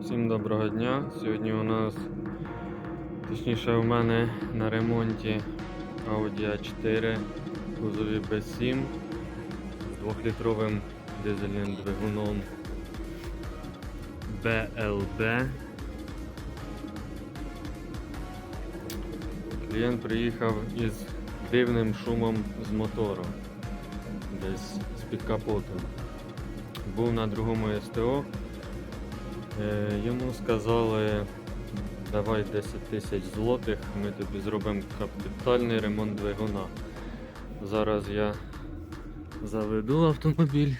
Всім доброго дня. Сьогодні у нас, точніше у мене на ремонті Audi A4 в кузові B7 з 2-літровим дизельним двигуном BLB. Клієнт приїхав із дивним шумом з мотору, десь з-під капотом. Був на другому СТО. Е, Йому сказали, давай 10 тисяч злотих, ми тобі зробимо капітальний ремонт двигуна. Зараз я заведу автомобіль,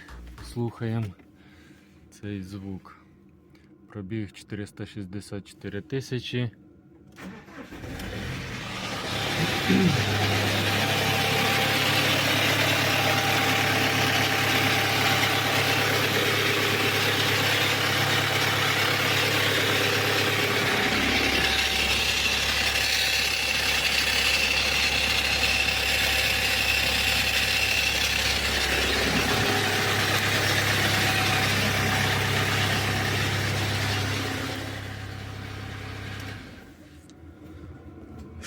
слухаємо цей звук. Пробіг 464 тисячі.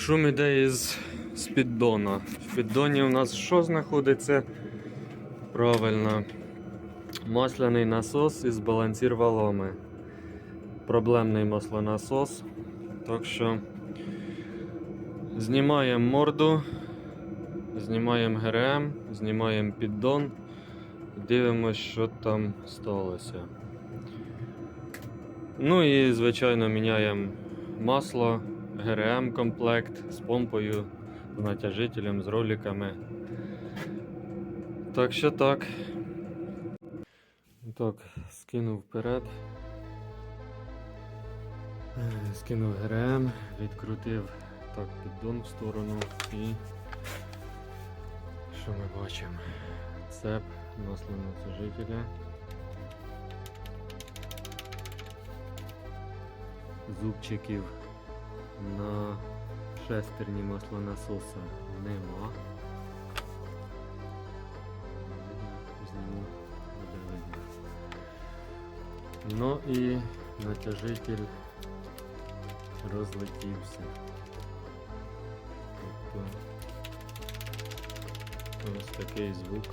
Шум іде із з піддона. В піддоні у нас що знаходиться? Правильно. Масляний насос із балансір валами. Проблемний маслонасос. Так що знімаємо морду, знімаємо ГРМ, знімаємо піддон, дивимося, що там сталося. Ну і, звичайно, міняємо масло, ГРМ комплект з помпою, з натяжителем, з роликами. Так що так. Так, скинув вперед. Е, Скинув ГРМ, відкрутив так піддон в сторону і що ми бачимо? Цеп масло натяжителя. Зубчиків на шестерні маслонасоса нема. Ну і натяжитель розлетівся. Тобто ось такий звук.